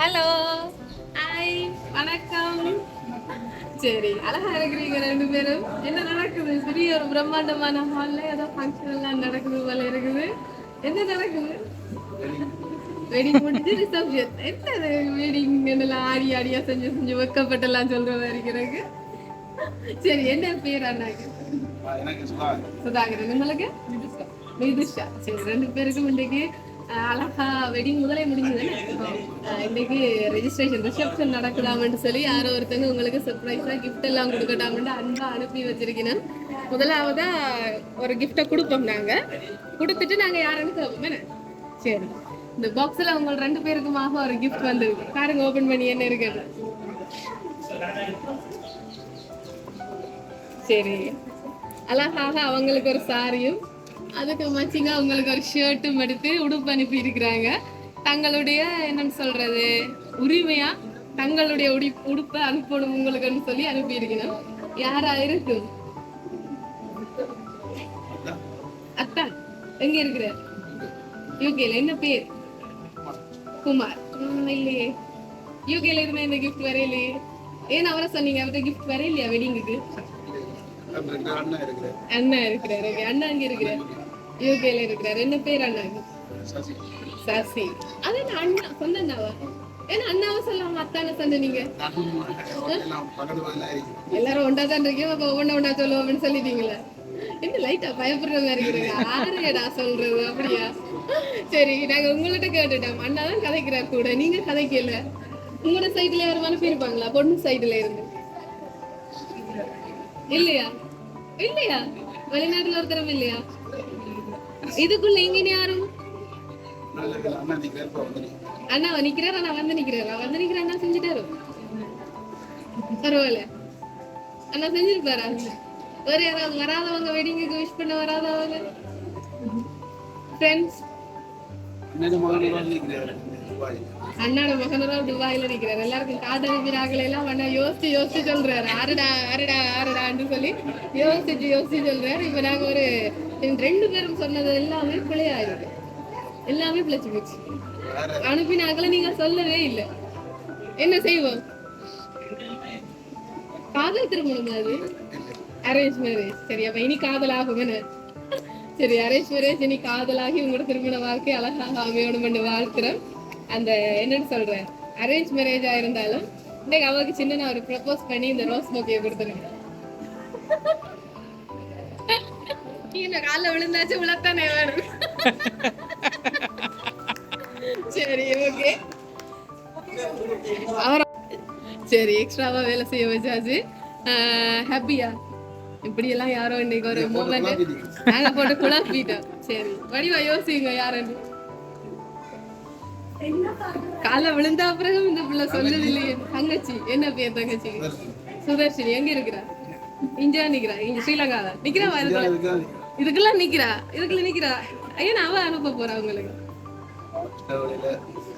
Hello. Hi வணக்கம். சரி அழகா இருக்கிறீங்க ரெண்டு பேரும். என்ன நடக்குது? பெரிய ஒரு பிரம்மாண்டமான ஹால்ல ஏதோ ஃபங்க்ஷன் எல்லாம் நடக்குது போல இருக்குது. என்ன நடக்குது? வெடிங் முடிஞ்சு ரிசப்ஷன் என்னது வெடிங் என்னெல்லாம் ஆடி ஆடியா செஞ்சு செஞ்சு வெக்கப்பட்டெல்லாம் சொல்ற மாதிரி இருக்கிறது சரி என்ன பேர் அண்ணாக்கு? சுதாகரன். உங்களுக்கு? மிதுஷா சரி ரெண்டு பேருக்கும் இன்றைக்கு அழகா வெட்டிங் முதலே முடிஞ்சது இன்றைக்கு ரெஜிஸ்ட்ரேஷன் ரிசப்ஷன் நடக்குதாமன்னு சொல்லி யாரோ ஒருத்தங்க உங்களுக்கு சர்ப்ரைஸா கிஃப்ட் எல்லாம் கொடுக்கட்டாமன்ட்டு அன்பா அனுப்பி வச்சிருக்கேன் முதலாவதா ஒரு கிஃப்டை கொடுப்போம் நாங்க. கொடுத்துட்டு நாங்க யாருன்னு கேட்போம் என்ன? சரி. இந்த பாக்ஸ்ல உங்க ரெண்டு பேருக்குமாக ஒரு கிஃப்ட் வந்திருக்கு பாருங்க ஓபன் பண்ணி என்ன இருக்குது சரி. அழகாக அவங்களுக்கு ஒரு சாரியும் அதுக்கு மச்சிங்க அவங்களுக்கு ஒரு ஷர்ட்டும் எடுத்து உடுப்பு அனுப்பி இருக்கிறாங்க தங்களுடைய என்னன்னு சொல்றது உரிமையா தங்களுடைய உடி உடுப்பை அனுப்பணும் உங்களுக்குன்னு சொல்லி அனுப்பி இருக்கணும் யாரா இருக்கும் அத்தான் எங்க இருக்கிற? யூகேல என்ன பேர்? குமார். இல்லையே. யூகேல இருந்தா இந்த கிஃப்ட் வரையிலையே ஏன் அவரை சொன்னீங்க? அவர்கிட்ட கிஃப்ட் வரையிலையா வெட்டிங்குக்கு அண்ணா இருக்கிறாரு. அண்ணா அங்க இருக்கிறார்? யூகேல இருக்கிறாரு. என்ன பேர் அண்ணாக்கு சசி. அது என்ன அண்ணா? சொந்த அண்ணாவா? ஏன்னா அண்ணாவை சொல்லாம அத்தான சொன்ன நீங்க? எல்லாரும் ஒண்டா தான் இருக்கீங்க. அப்ப ஒவ்வொன்றா ஒண்டா சொல்லுவோம் அப்படின்னு சொல்லிட்டீங்களே என்ன லைட்டா பயப்படுற மாதிரி இருக்கிறீங்க ஆறுடா சொல்றது அப்படியா? சரி நாங்க உங்கள்ட்ட கேட்டுட்டோம். அண்ணா தான் கதைக்கிறார் கூட. நீங்க கதைக்கல. உங்களோட சைடுல யாரும் அனுப்பியிருப்பாங்களா பொண்ணு சைடுல இருந்து. இல்லையா? இல்லையா? வெளிநாட்டுல ஒருத்தரம் இல்லையா? இதுக்குள்ள இங்க யாரும் அண்ணா வந்து அண்ணா நிக்கிறார். அண்ணா வந்து நிக்கிறேன் வந்து நிக்கிற அண்ணா செஞ்சுட்டாரு. பரவாயில்ல. அண்ணா செஞ்சிருப்பாரா? வேற யாராவது வராதவங்க வெட்டிங்குக்கு விஷ் பண்ண வராதவங்க? ஃப்ரெண்ட்ஸ் அண்ணாட மகனரா துபாயில நிக்கிறாரு. எல்லாருக்கும் காதல் அனுப்பினாக்கள் எல்லாம் அண்ணா யோசிச்சு யோசிச்சு சொல்றாரு. ஆறுடா ஆறுடா ஆறுடான்னு சொல்லி யோசிச்சு யோசிச்சு சொல்றாரு. இப்ப நாங்க ஒரு ரெண்டு பேரும் சொன்னது எல்லாமே பிழையாயிருக்கு. எல்லாமே பிழைச்சு போச்சு. அனுப்பின அனுப்பினாக்களை நீங்க சொல்லவே இல்லை. என்ன செய்வோம்? காதல் திருமணம் அது? அரேஞ்ச் மேரேஜ் சரி அப்ப இனி காதல் ஆகும் என்ன? சரி அரேஞ்ச் மேரேஜ் இனி காதலாகி உங்களோட திருமண வாழ்க்கை அழகாக அமையணும் வாழ்த்துறேன். அந்த என்னன்னு சொல்றேன்? அரேஞ்ச் மேரேஜா இருந்தாலும் இன்னைக்கு அவளுக்கு சின்ன நான் ஒரு ப்ரப்போஸ் பண்ணி இந்த ரோஸ் மோக்கியை கொடுத்துருங்க. என்ன காலில் விழுந்தாச்சு விழத்தானே வேணும் சரி ஓகே அவர் சரி எக்ஸ்ட்ராவா வேலை செய்ய வச்சாச்சு ஹாப்பியா இப்படி எல்லாம் யாரோ இன்னைக்கு ஒரு மூமெண்ட் நாங்க போட்டு குழப்பிட்டோம் சரி வடிவா யோசிங்க யாருன்னு கால விழுந்தா பிறகு இந்த பிள்ளை சொல்லுது இல்லையே தங்கச்சி என்ன பேர் தங்கச்சி சுதர்ஷினி எங்க இருக்கிறா இஞ்சா நிக்கிறா இங்க ஸ்ரீலங்கால நிக்கிறா இதுக்குள்ள இதுக்கெல்லாம் நிக்கிறா இதுக்குள்ள நிக்கிறா. ஏன்னா அவ அனுப்ப போறா உங்களுக்கு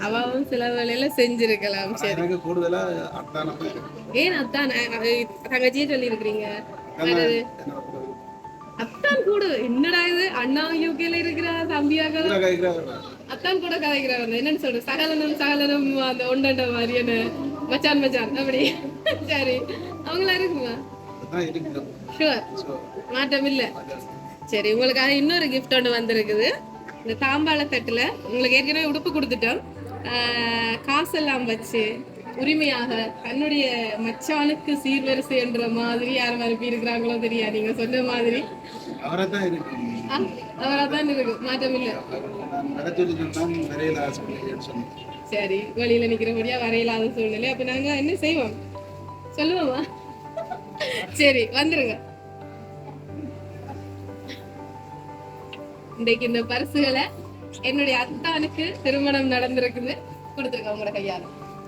அவவும் சில வேலையில செஞ்சிருக்கலாம் சரி. கூடுதலா ஏன் அத்தான் தங்கச்சியே சொல்லி இருக்கிறீங்க அத்தான் கூட. என்னடா இது? அண்ணா யூகேல இருக்கிறா தம்பியாக? அத்தான் கூட கதைக்கிறார். என்னன்னு சொல்ற சகலனும் சகலனும் அந்த ஒண்டண்ட மாதிரி என்ன? மச்சான் மச்சான் அப்படி. சரி. அவங்களா இருக்குமா ஷுவர் மாற்றம். இல்ல சரி உங்களுக்காக இன்னொரு கிஃப்ட் ஒன்று வந்திருக்குது. இந்த தாம்பாள தட்டுல உங்களுக்கு ஏற்கனவே உடுப்பு கொடுத்துட்டோம். காசெல்லாம் வச்சு உரிமையாக தன்னுடைய மச்சானுக்கு சீர்வரிசை என்ற மாதிரி யாரும் அனுப்பி இருக்கிறாங்களோ தெரியாது நீங்க சொன்ன மாதிரி. அவரை தான் இருக்கு மாற்றம் இல்ல. சரி வெளியில நிக்கிறபடியா வரையிலாத சூழ்நிலை. அப்ப நாங்க என்ன செய்வோம்? சொல்லுவோமா? சரி வந்துருங்க. இன்றைக்கு இந்த பரிசுகளை என்னுடைய அத்தானுக்கு திருமணம் நடந்திருக்குது. கொடுத்துருக்கேன் உங்களோட கையால.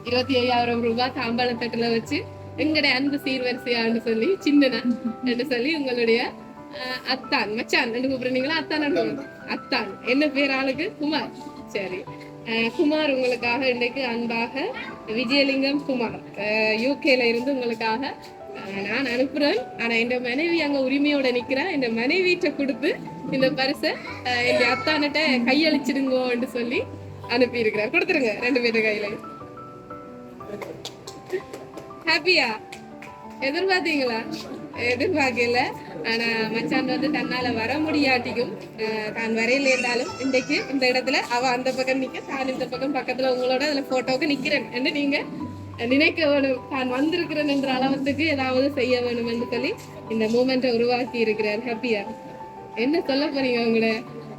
இருபத்தி ஐயாயிரம் ரூபாய் தாம்பாளம் தட்டுல வச்சு எங்களுடைய அன்பு சீர்வரிசையான்னு சொல்லி சின்னனா என்று சொல்லி உங்களுடைய அஹ், அத்தான். மச்சான் என்று கூப்பிடுறீங்களா? அத்தான் அத்தான். என்ன பேர் ஆளுக்கு? குமார். சரி. அஹ், குமார் உங்களுக்காக இன்றைக்கு அன்பாக விஜயலிங்கம் குமார். யூகேல இருந்து உங்களுக்காக நான் அனுப்புறேன். ஆனா என் மனைவி அங்க உரிமையோட நிக்கிறேன் என் மனைவிட்ட கொடுத்து இந்த பரிசை எங்க அத்தானிட்ட கையளிச்சிடுங்கோன்னு சொல்லி அனுப்பியிருக்கிறார். கொடுத்துருங்க ரெண்டு பேரும் கையில. ஹாப்பியா? எதிர்பார்த்தீங்களா? எதிர்பார்க்கல. ஆனா மச்சான் வந்து தன்னால வர முடியாட்டிக்கும் தான் வரையில இருந்தாலும் இன்றைக்கு இந்த இடத்துல அவ அந்த பக்கம் நிக்க தான் இந்த பக்கம் பக்கத்துல உங்களோட அதுல போட்டோவுக்கு நிக்கிறேன். என்று நீங்க? நினைக்க வேணும் தான் வந்திருக்கிறேன் என்ற அளவுக்கு ஏதாவது செய்ய வேணும் என்று சொல்லி இந்த மூமெண்ட்டை உருவாக்கி இருக்கிறார் ஹாப்பியா? என்ன சொல்ல போறீங்க உங்களோட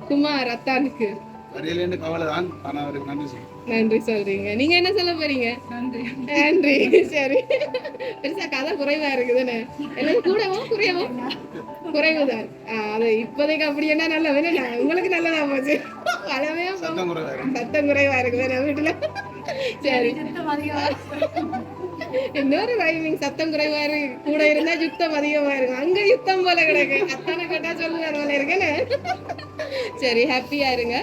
குமார் அத்தானுக்கு வரையிலேருந்து கவலை தான் ஆனால் அவருக்கு நன்றி சொல்லுங்கள் நன்றி சொல்றீங்க. நீங்க என்ன சொல்ல போறீங்க? நன்றி. சரி. பெருசா கதை குறைவா இருக்குதுன்னு. எல்லாம் கூடவோ குறையவோ? குறைவுதான். ஆஹ் அது இப்போதைக்கு அப்படி என்ன நல்லது? என்ன உங்களுக்கு நல்லதா போச்சு? அளவே சத்தம் குறைவா இருக்குது வீட்டுல. சரி. இன்னொரு ரைமிங் சத்தம் குறைவா இருக்கு. கூட இருந்தா யுத்தம் அதிகமா இருக்கும். அங்க யுத்தம் போல கிடக்கு. அத்தனை கேட்டா சொல்லுவார் போல இருக்குன்னு சரி ஹாப்பியா இருங்க.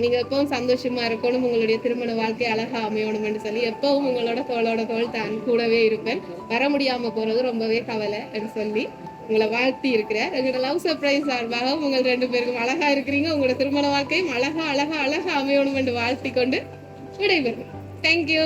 நீங்க எப்பவும் சந்தோஷமா இருக்கணும். உங்களுடைய திருமண வாழ்க்கை அழகா அமையணும்னு சொல்லி எப்பவும் உங்களோட தோளோட தோல் தான் கூடவே இருப்பேன். வர முடியாம போறது ரொம்பவே கவலை சொல்லி உங்களை வாழ்த்தி இருக்கிறேன். எங்களோட லவ் சர்ப்ரைஸ் சார்பாக உங்கள் ரெண்டு பேருக்கும் அழகா இருக்கிறீங்க. உங்களோட திருமண வாழ்க்கையும் அழகா அழகா அழகா அமையணும் என்று வாழ்த்தி கொண்டு விடைபெறும் தேங்க்யூ